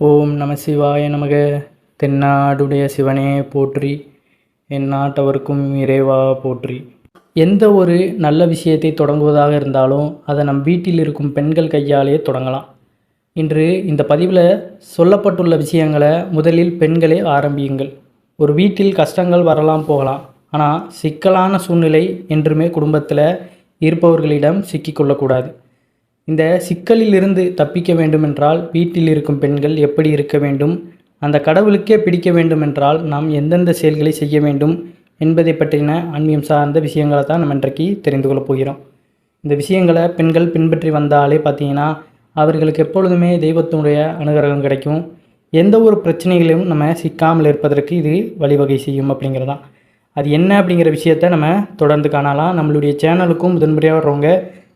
ஓம் நம சிவாய நமக. தென்னாடுடைய சிவனே போற்றி. என் நாட்டவர்க்கும் இறைவா போற்றி. எந்த ஒரு நல்ல விஷயத்தை தொடங்குவதாக இருந்தாலும் அதை நம் வீட்டில் இருக்கும் பெண்கள் கையாலேயே தொடங்கலாம். இன்று இந்த பதிவில் சொல்லப்பட்டுள்ள விஷயங்களை முதலில் பெண்களே ஆரம்பியுங்கள். ஒரு வீட்டில் கஷ்டங்கள் வரலாம் போகலாம். ஆனால் சிக்கலான சூழ்நிலை என்றுமே குடும்பத்தில் இருப்பவர்களிடம் சிக்கிக்கொள்ளக்கூடாது இந்த சிக்கலிலிருந்து தப்பிக்க வேண்டுமென்றால் வீட்டில் இருக்கும் பெண்கள் எப்படி இருக்க வேண்டும்? அந்த கடவுளுக்கே பிடிக்க வேண்டுமென்றால் நாம் எந்தெந்த செயல்களை செய்ய வேண்டும் என்பதை பற்றின ஆன்மீகம் சார்ந்த விஷயங்களை தான் நம்ம இன்றைக்கு தெரிந்து கொள்ளப் போகிறோம். இந்த விஷயங்களை பெண்கள் பின்பற்றி வந்தாலே பார்த்தீங்கன்னா அவர்களுக்கு எப்பொழுதுமே தெய்வத்தினுடைய அனுகிரகம் கிடைக்கும். எந்த ஒரு பிரச்சனைகளையும் நம்ம சிக்காமல் இருப்பதற்கு இது வழிவகை செய்யும் அப்படிங்கிறதான் அது என்ன அப்படிங்கிற விஷயத்த நம்ம தொடர்ந்து காணலாம். நம்மளுடைய சேனலுக்கும் முதன்முறையாக வர்றவங்க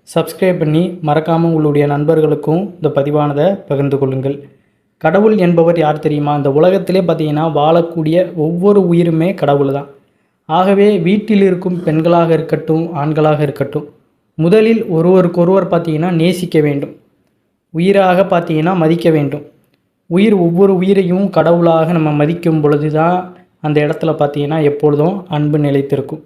சப்ஸ்கிரைப் பண்ணி மறக்காமல் உங்களுடைய நண்பர்களுக்கும் இந்த பதிவானதை பகிர்ந்து கொள்ளுங்கள். கடவுள் என்பவர் யார் தெரியுமா? இந்த உலகத்திலே பார்த்தீங்கன்னா வாழக்கூடிய ஒவ்வொரு உயிருமே கடவுள் தான் ஆகவே வீட்டில் இருக்கும் பெண்களாக இருக்கட்டும் ஆண்களாக இருக்கட்டும் முதலில் ஒருவருக்கொருவர் பார்த்தீங்கன்னா நேசிக்க வேண்டும். உயிராக பார்த்தீங்கன்னா மதிக்க வேண்டும். உயிர் ஒவ்வொரு உயிரையும் கடவுளாக நம்ம மதிக்கும் பொழுது தான் அந்த இடத்துல பார்த்தீங்கன்னா எப்பொழுதும் அன்பு நிலைத்திருக்கும்.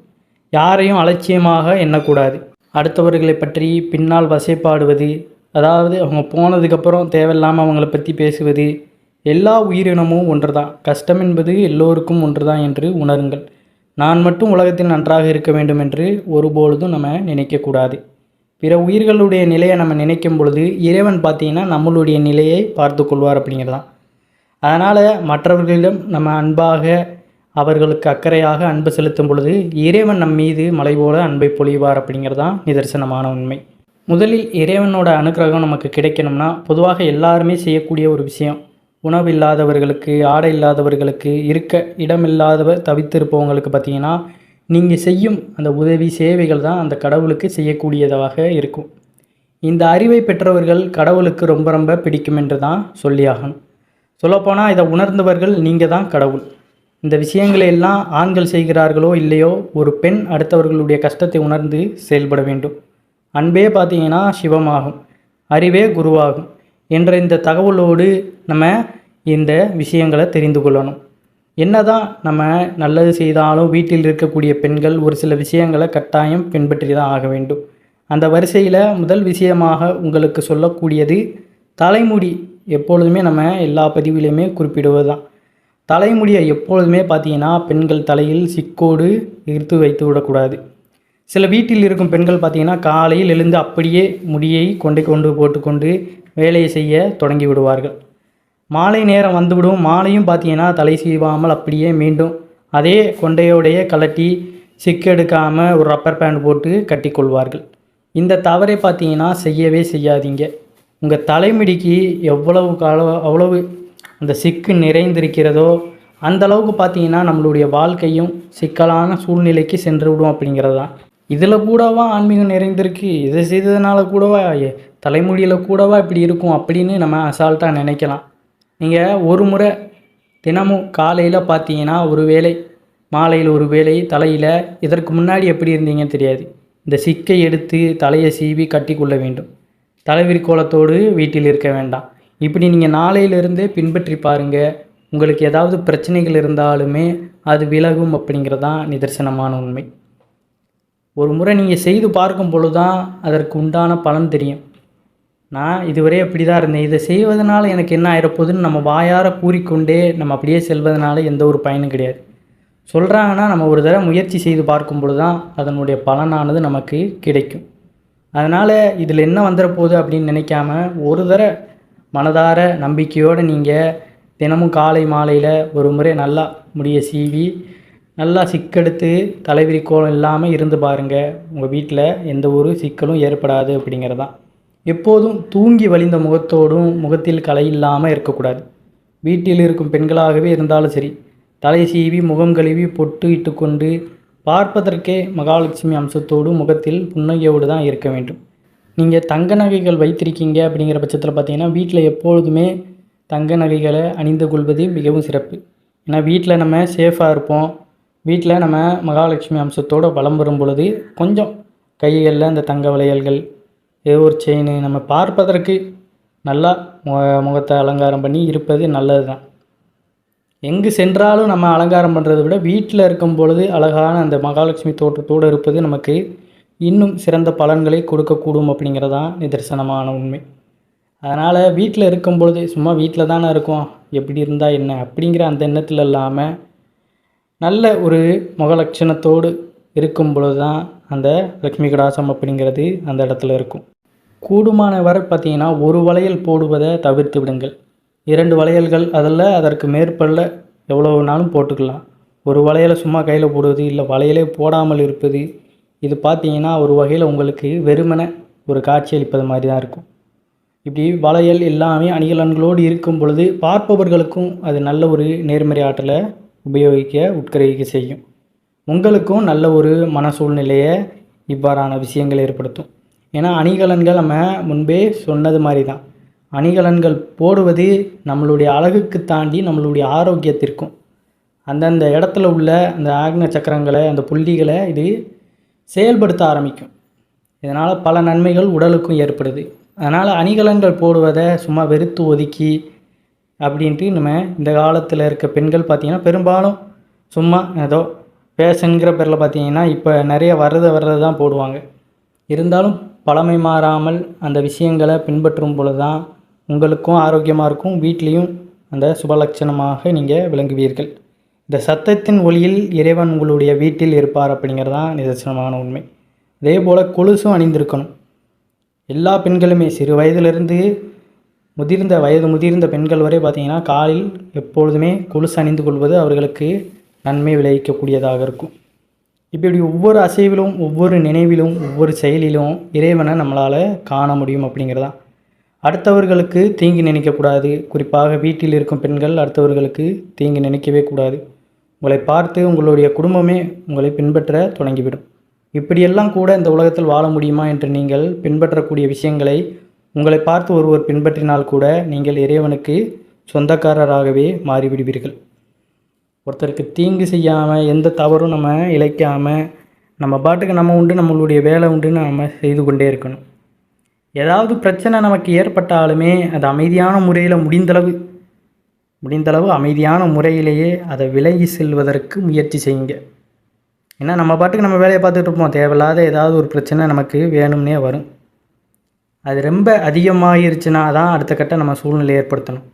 யாரையும் அலட்சியமாக எண்ணக்கூடாது. அடுத்தவர்களை பற்றி பின்னால் வசைப்பாடுவது அதாவது அவங்க போனதுக்கப்புறம் தேவையில்லாமல் அவங்கள பற்றி பேசுவது எல்லா உயிரினமும் ஒன்று தான் கஷ்டம் என்பது எல்லோருக்கும் ஒன்று தான் என்று உணருங்கள். நான் மட்டும் உலகத்தில் நன்றாக இருக்க வேண்டும் என்று ஒருபொழுதும் நம்ம நினைக்கக்கூடாது பிற உயிர்களுடைய நிலையை நம்ம நினைக்கும் பொழுது இறைவன் பார்த்திங்கன்னா நம்மளுடைய நிலையை பார்த்து கொள்வார் அப்படிங்கிறதான். அதனால் மற்றவர்களிடம் நம்ம அன்பாக அவர்களுக்கு அக்கறையாக அன்பு செலுத்தும் பொழுது இறைவன் நம் மீது மலை போல அன்பை பொழிவார் அப்படிங்கிறது தான் நிதர்சனமான உண்மை. முதலில் இறைவனோட அனுக்கிரகம் நமக்கு கிடைக்கணும்னா பொதுவாக எல்லாருமே செய்யக்கூடிய ஒரு விஷயம். உணவு இல்லாதவர்களுக்கு ஆடை இல்லாதவர்களுக்கு இருக்க இடமில்லாதவர் தவித்திருப்பவங்களுக்கு பார்த்தீங்கன்னா நீங்கள் செய்யும் அந்த உதவி சேவைகள் தான் அந்த கடவுளுக்கு செய்யக்கூடியதாக இருக்கும். இந்த அறிவை பெற்றவர்கள் கடவுளுக்கு ரொம்ப ரொம்ப பிடிக்கும் என்று தான் சொல்லியாகணும். சொல்லப்போனால் இதை உணர்ந்தவர்கள் நீங்கள் தான் கடவுள். இந்த விஷயங்களை எல்லாம் ஆண்கள் செய்கிறார்களோ இல்லையோ ஒரு பெண் அடுத்தவர்களுடைய கஷ்டத்தை உணர்ந்து செயல்பட வேண்டும். அன்பே பார்த்தீங்கன்னா சிவமாகும் அறிவே குருவாகும் என்ற இந்த தகவலோடு நம்ம இந்த விஷயங்களை தெரிந்து கொள்ளணும். என்னதான் நம்ம நல்லது செய்தாலும் வீட்டில் இருக்கக்கூடிய பெண்கள் ஒரு சில விஷயங்களை கட்டாயம் பின்பற்றி தான் ஆக வேண்டும். அந்த வரிசையில் முதல் விஷயமாக உங்களுக்கு சொல்லக்கூடியது தலைமுடி எப்பொழுதுமே நம்ம எல்லா பதிவிலையுமே குறிப்பிடுவது தான் தலைமுடியை எப்பொழுதுமே பார்த்தீங்கன்னா பெண்கள் தலையில் சிக்கோடு இழுத்து வைத்து விடக்கூடாது. சில வீட்டில் இருக்கும் பெண்கள் பார்த்தீங்கன்னா காலையில் எழுந்து அப்படியே முடியை கொண்டு கொண்டு போட்டுக்கொண்டு வேலையை செய்ய தொடங்கி விடுவார்கள். மாலை நேரம் வந்துவிடும். மாலையும் பார்த்தீங்கன்னா தலை சீவாமல் அப்படியே மீண்டும் அதே கொண்டையோடைய கலட்டி சிக்கெடுக்காமல் ஒரு ரப்பர் பேண்ட் போட்டு கட்டிக்கொள்வார்கள். இந்த தவறை பார்த்தீங்கன்னா செய்யவே செய்யாதீங்க. உங்கள் தலைமுடிக்கு எவ்வளவு கால அவ்வளவு அந்த சிக்கு நிறைந்திருக்கிறதோ அந்த அளவுக்கு பார்த்தீங்கன்னா நம்மளுடைய வாழ்க்கையும் சிக்கலான சூழ்நிலைக்கு சென்று விடும் அப்படிங்கிறது தான் இதில் கூடவா ஆன்மீகம் நிறைந்திருக்கு? இதை செய்ததுனால கூடவா? எ- தலைமுடியில் கூடவா இப்படி இருக்கும் அப்படின்னு நம்ம அசால்ட்டாக நினைக்கலாம். நீங்கள் ஒரு முறை தினமும் காலையில் பார்த்தீங்கன்னா ஒரு வேளை மாலையில் ஒரு வேளை தலையில் இதற்கு முன்னாடி எப்படி இருந்தீங்கன்னு தெரியாது. இந்த சிக்கை எடுத்து தலையை சீவி கட்டிக்கொள்ள வேண்டும். தலைவிரிக்கோலத்தோடு வீட்டில் இருக்க வேண்டாம். இப்படி நீங்கள் நாளையிலிருந்தே பின்பற்றி பாருங்கள் உங்களுக்கு ஏதாவது பிரச்சனைகள் இருந்தாலுமே அது விலகும் அப்படிங்கிறது தான் நிதர்சனமான உண்மை. ஒரு முறை நீங்கள் செய்து பார்க்கும் பொழுது தான் அதற்கு உண்டான பலன் தெரியும். நான் இதுவரை அப்படி தான் இருந்தேன். இதை செய்வதனால் எனக்கு என்ன ஆயிரப்போகுதுன்னு நம்ம வாயார கூறிக்கொண்டே நம்ம அப்படியே செல்வதனால எந்த ஒரு பயனும் கிடையாது. சொல்கிறாங்கன்னா நம்ம ஒரு தடவை முயற்சி செய்து பார்க்கும் பொழுது தான் அதனுடைய பலனானது நமக்கு கிடைக்கும். அதனால் இதில் என்ன வந்துட போகுது அப்படின்னு நினைக்காம ஒரு தடவை மனதார நம்பிக்கையோடு நீங்கள் தினமும் காலை மாலையில் ஒரு முறை நல்லா முடிய சீவி நல்லா சிக்கெடுத்து தலைவிரி கோலம் இல்லாமல் இருந்து பாருங்கள் உங்கள் வீட்டில் எந்த ஒரு சிக்கலும் ஏற்படாது அப்படிங்கிறதான் எப்போதும் தூங்கி வழிந்த முகத்தோடும் முகத்தில் கலை இல்லாமல் இருக்கக்கூடாது. வீட்டில் இருக்கும் பெண்களாகவே இருந்தாலும் சரி தலை சீவி முகம் கழுவி பொட்டு இட்டுக்கொண்டு பார்ப்பதற்கே மகாலட்சுமி அம்சத்தோடு முகத்தில் புன்னகையோடு தான் இருக்க வேண்டும். நீங்கள் தங்க நகைகள் வைத்திருக்கீங்க அப்படிங்கிற பட்சத்தில் பார்த்தீங்கன்னா வீட்டில் எப்பொழுதுமே தங்க நகைகளை அணிந்து கொள்வது மிகவும் சிறப்பு. ஏன்னா வீட்டில் நம்ம சேஃபாக இருப்போம். வீட்டில் நம்ம மகாலட்சுமி அம்சத்தோடு வளம் வரும் பொழுது கொஞ்சம் கைகளில் அந்த தங்க வளையல்கள் ஏதோ ஒரு செயின் நம்ம பார்ப்பதற்கு நல்லா மு- முகத்தை அலங்காரம் பண்ணி இருப்பது நல்லது தான் எங்கு சென்றாலும் நம்ம அலங்காரம் பண்ணுறதை விட வீட்டில் இருக்கும் பொழுது அழகான அந்த மகாலட்சுமி தோற்றத்தோடு இருப்பது நமக்கு இன்னும் சிறந்த பலன்களை கொடுக்கக்கூடும் அப்படிங்கிறதான் நிதர்சனமான உண்மை. அதனால் வீட்டில் இருக்கும் பொழுது சும்மா வீட்டில் தானே இருக்கோம் எப்படி இருந்தால் என்ன அப்படிங்கிற அந்த எண்ணத்தில் இல்லாமல் நல்ல ஒரு முகலட்சணத்தோடு இருக்கும் பொழுது தான் அந்த லக்ஷ்மி கடாசம் அப்படிங்கிறது அந்த இடத்துல இருக்கும். கூடுமான வரை பார்த்தீங்கன்னா ஒரு வளையல் போடுவதை தவிர்த்து விடுங்கள். இரண்டு வளையல்கள் அதில் அதற்கு மேற்பள்ள எவ்வளோ வேணாலும் போட்டுக்கலாம். ஒரு வளையலை சும்மா கையில் போடுவது இல்லை வளையலே போடாமல் இருப்பது இது பார்த்தீங்கன்னா ஒரு வகையில் உங்களுக்கு வெறுமனே ஒரு காட்சி அளிப்பது மாதிரி தான் இருக்கும். இப்படி வளையல் எல்லாமே அணிகலன்களோடு இருக்கும் பொழுது பார்ப்பவர்களுக்கும் அது நல்ல ஒரு நேர்மறை ஆற்றலை உபயோகிக்க உட்கிரகிக்க செய்யும். உங்களுக்கும் நல்ல ஒரு மன சூழ்நிலையை இவ்வாறான விஷயங்கள் ஏற்படுத்தும். ஏன்னா அணிகலன்கள் நம்ம முன்பே சொன்னது மாதிரி தான் அணிகலன்கள் போடுவது நம்மளுடைய அழகுக்கு தாண்டி நம்மளுடைய ஆரோக்கியத்திற்கும். அந்தந்த இடத்துல உள்ள அந்த ஆக்ன சக்கரங்களை அந்த புள்ளிகளை இது செயல்படுத்த ஆரம்பிக்கும். இதனால் பல நன்மைகள் உடலுக்கும் ஏற்படுது. அதனால் அணிகலன்கள் போடுவதை சும்மா வெறுத்து ஒதுக்கி அப்படின்ட்டு நம்ம இந்த காலத்தில் இருக்க பெண்கள் பார்த்திங்கன்னா பெரும்பாலும் சும்மா ஏதோ ஃபேஷனுங்கிற பேரில் பார்த்தீங்கன்னா இப்போ நிறைய வர்றதை வர்றது தான் போடுவாங்க. இருந்தாலும் பழமை மாறாமல் அந்த விஷயங்களை பின்பற்றும் பொழுது தான் உங்களுக்கும் ஆரோக்கியமாக இருக்கும் வீட்லேயும் அந்த சுபலட்சணமாக நீங்கள் விளங்குவீர்கள். இந்த சத்தத்தின் ஒளியில் இறைவன் உங்களுடைய வீட்டில் இருப்பார் அப்படிங்கிறது தான் நிதர்சனமான உண்மை. அதே போல் கொலுசும் அணிந்திருக்கணும். எல்லா பெண்களுமே சிறு வயதிலிருந்து முதிர்ந்த வயது முதிர்ந்த பெண்கள் வரை பார்த்திங்கன்னா காலில் எப்பொழுதுமே கொலுசு அணிந்து கொள்வது அவர்களுக்கு நன்மை விளைவிக்கக்கூடியதாக இருக்கும். இப்படி ஒவ்வொரு அசைவிலும் ஒவ்வொரு நினைவிலும் ஒவ்வொரு செயலிலும் இறைவனை நம்மளால் காண முடியும் அப்படிங்கிறதான் அடுத்தவர்களுக்கு தீங்கு நினைக்கக்கூடாது. குறிப்பாக வீட்டில் இருக்கும் பெண்கள் அடுத்தவர்களுக்கு தீங்கு நினைக்கவே கூடாது. உங்களை பார்த்து உங்களுடைய குடும்பமே உங்களை பின்பற்ற தொடங்கிவிடும். இப்படியெல்லாம் கூட இந்த உலகத்தில் வாழ முடியுமா என்று நீங்கள் பின்பற்றக்கூடிய விஷயங்களை உங்களை பார்த்து ஒருவர் பின்பற்றினால் கூட நீங்கள் இறைவனுக்கு சொந்தக்காரராகவே மாறிவிடுவீர்கள். ஒருத்தருக்கு தீங்கு செய்யாமல் எந்த தவறும் நம்ம இழைக்காமல் நம்ம பாட்டுக்கு நம்ம உண்டு நம்மளுடைய வேலை உண்டுன்னு நம்ம செய்து கொண்டே இருக்கணும். ஏதாவது பிரச்சனை நமக்கு ஏற்பட்டாலுமே அது அமைதியான முறையில் முடிந்தளவு முடிந்தளவு அமைதியான முறையிலேயே அதை விலகி செல்வதற்கு முயற்சி செய்யுங்க. ஏன்னா நம்ம பாட்டுக்கு நம்ம வேலையை பார்த்துட்டு இருப்போம். தேவையில்லாத ஏதாவது ஒரு பிரச்சனை நமக்கு வேணும்னே வரும். அது ரொம்ப அதிகமாகிருச்சுன்னா தான் அடுத்த கட்ட நம்ம சூழ்நிலை ஏற்படுத்தணும்.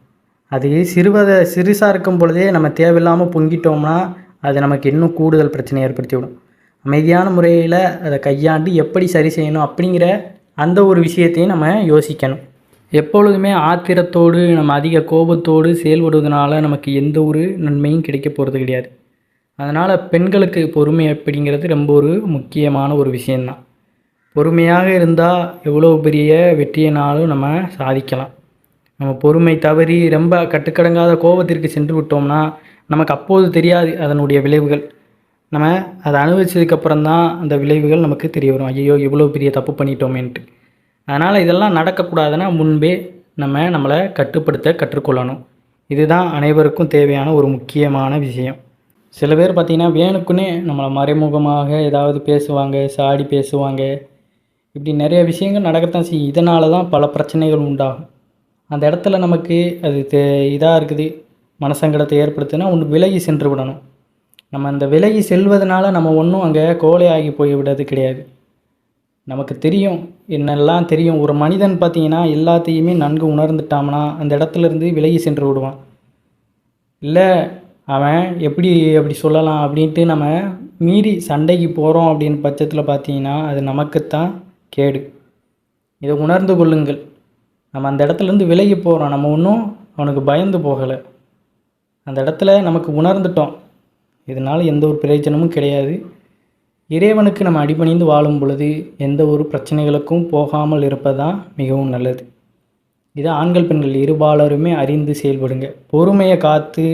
அது சிறுவதை சிறுசாக இருக்கும் பொழுதே நம்ம தேவையில்லாமல் பொங்கிட்டோம்னா அது நமக்கு இன்னும் கூடுதல் பிரச்சனையை ஏற்படுத்தி விடும் அமைதியான முறையில் அதை கையாண்டு எப்படி சரி செய்யணும் அப்படிங்கிற அந்த ஒரு விஷயத்தையும் நம்ம யோசிக்கணும். எப்பொழுதுமே ஆத்திரத்தோடு நம்ம அதிக கோபத்தோடு செயல்படுவதனால நமக்கு எந்த ஒரு நன்மையும் கிடைக்க போகிறது கிடையாது. அதனால் பெண்களுக்கு பொறுமை அப்படிங்கிறது ரொம்ப ஒரு முக்கியமான ஒரு விஷயந்தான் பொறுமையாக இருந்தால் எவ்வளோ பெரிய வெற்றியினாலும் நம்ம சாதிக்கலாம். நம்ம பொறுமை தவறி ரொம்ப கட்டுக்கடங்காத கோபத்திற்கு சென்று விட்டோம்னா நமக்கு அப்போது தெரியாது அதனுடைய விளைவுகள். நம்ம அதை அனுபவிச்சதுக்கப்புறம் தான் அந்த விளைவுகள் நமக்கு தெரிய வரும். ஐயோ இவ்வளோ பெரிய தப்பு பண்ணிட்டோமேன்ட்டு. அதனால் இதெல்லாம் நடக்கக்கூடாதுன்னா முன்பே நம்ம நம்மளை கட்டுப்படுத்த கற்றுக்கொள்ளணும். இதுதான் அனைவருக்கும் தேவையான ஒரு முக்கியமான விஷயம். சில பேர் பார்த்திங்கன்னா வேணுக்குன்னே நம்மளை மறைமுகமாக ஏதாவது பேசுவாங்க சாடி பேசுவாங்க. இப்படி நிறைய விஷயங்கள் நடக்கத்தான் செய்யும். இதனால தான் பல பிரச்சனைகள் உண்டாகும். அந்த இடத்துல நமக்கு அது தே இதாக இருக்குது. மனசங்கடத்தை ஏற்படுத்துனா ஒன்று விலகி சென்று விடணும். நம்ம அந்த விலகி செல்வதனால நம்ம ஒன்றும் அங்கே கோலையாகி போய் விடுறது கிடையாது. நமக்கு தெரியும். என்னெல்லாம் தெரியும்? ஒரு மனிதன் பார்த்தீங்கன்னா எல்லாத்தையுமே நன்கு உணர்ந்துட்டான்னா அந்த இடத்துல இருந்து விலகி சென்று விடுவான். இல்லை அவன் எப்படி அப்படி சொல்லலாம் அப்படின்ட்டு நம்ம மீறி சண்டைக்கு போகிறோம் அப்படின்னு பட்சத்தில் பார்த்தீங்கன்னா அது நமக்குத்தான் கேடு. இதை உணர்ந்து கொள்ளுங்கள். நம்ம அந்த இடத்துலேருந்து விலகி போகிறோம் நம்ம ஒன்றும் அவனுக்கு பயந்து போகலை. அந்த இடத்துல நமக்கு உணர்ந்துட்டோம். இதனால் எந்த ஒரு பிரயோஜனமும் கிடையாது. இறைவனுக்கு நம்ம அடிபணிந்து வாழும் பொழுது எந்த ஒரு பிரச்சனைகளுக்கும் போகாமல் இருப்பதுதான் மிகவும் நல்லது. இது ஆண்கள் பெண்கள் இருபாலருமே அறிந்து செயல்படுங்க. பொறுமையை காத்து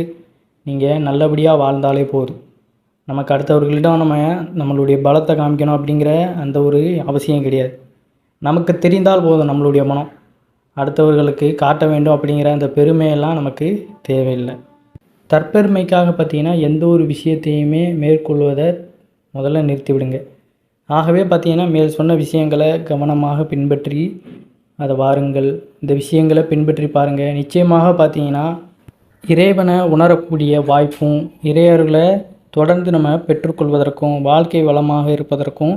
நீங்கள் நல்லபடியாக வாழ்ந்தாலே போதும். நமக்கு அடுத்தவர்களிடம் நம்ம நம்மளுடைய பலத்தை காமிக்கணும் அப்படிங்கிற அந்த ஒரு அவசியம் கிடையாது. நமக்கு தெரிந்தால் போதும் நம்மளுடைய மனம். அடுத்தவர்களுக்கு காட்ட வேண்டும் அப்படிங்கிற அந்த பெருமையெல்லாம் நமக்கு தேவையில்லை. தற்பெருமைக்காக பார்த்தீங்கன்னா எந்த ஒரு விஷயத்தையுமே மேற்கொள்வதை முதல்ல நிறுத்திவிடுங்க. ஆகவே பார்த்தீங்கன்னா மேல் சொன்ன விஷயங்களை கவனமாக பின்பற்றி அதை வாருங்கள். இந்த விஷயங்களை பின்பற்றி பாருங்கள் நிச்சயமாக பார்த்தீங்கன்னா இறைவனை உணரக்கூடிய வாய்ப்பும் இறையர்களை தொடர்ந்து நம்ம பெற்றுக்கொள்வதற்கும் வாழ்க்கை வளமாக இருப்பதற்கும்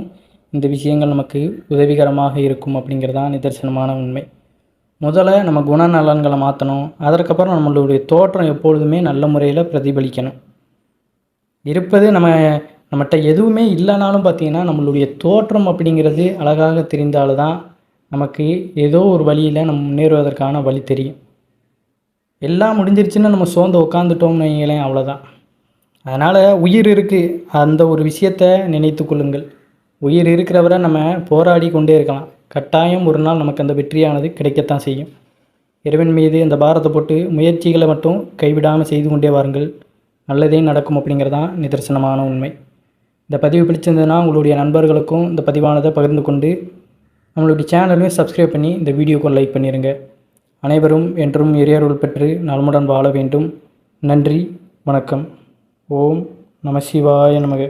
இந்த விஷயங்கள் நமக்கு உதவிகரமாக இருக்கும் அப்படிங்கிறது தான் நிதர்சனமான உண்மை. முதல்ல நம்ம குணநலன்களை மாற்றணும் அதற்கப்புறம் நம்மளுடைய தோற்றம் எப்பொழுதுமே நல்ல முறையில் பிரதிபலிக்கணும். இருப்பது நம்ம நம்மகிட்ட எதுவுமே இல்லைனாலும் பார்த்தீங்கன்னா நம்மளுடைய தோற்றம் அப்படிங்கிறது அழகாக தெரிந்தால்தான் நமக்கு ஏதோ ஒரு வழியில் நம்ம முன்னேறுவதற்கான வழி தெரியும். எல்லாம் முடிஞ்சிருச்சுன்னா நம்ம சோர்ந்து உட்காந்துட்டோம்னு வைங்களேன் அவ்வளோதான் அதனால் உயிர் இருக்குது அந்த ஒரு விஷயத்தை நினைத்து கொள்ளுங்கள். உயிர் இருக்கிறவரை நம்ம போராடி கொண்டே இருக்கலாம். கட்டாயம் ஒரு நாள் நமக்கு அந்த வெற்றியானது கிடைக்கத்தான் செய்யும். இறைவன் மீது அந்த பாரத்தை போட்டு முயற்சிகளை மட்டும் கைவிடாமல் செய்து கொண்டே வாருங்கள். நல்லதே நடக்கும் அப்படிங்கிறதான் நிதர்சனமான உண்மை. இந்த பதிவு பிடிச்சிருந்ததுன்னா உங்களுடைய நண்பர்களுக்கும் இந்த பதிவானதை பகிர்ந்து கொண்டு நம்மளுடைய சேனலையும் சப்ஸ்கிரைப் பண்ணி இந்த வீடியோக்கும் லைக் பண்ணிடுங்க அனைவரும் என்றும் இறையருள் பெற்று நலமுடன் வாழ வேண்டும். நன்றி வணக்கம். ஓம் நம சிவாய நமக.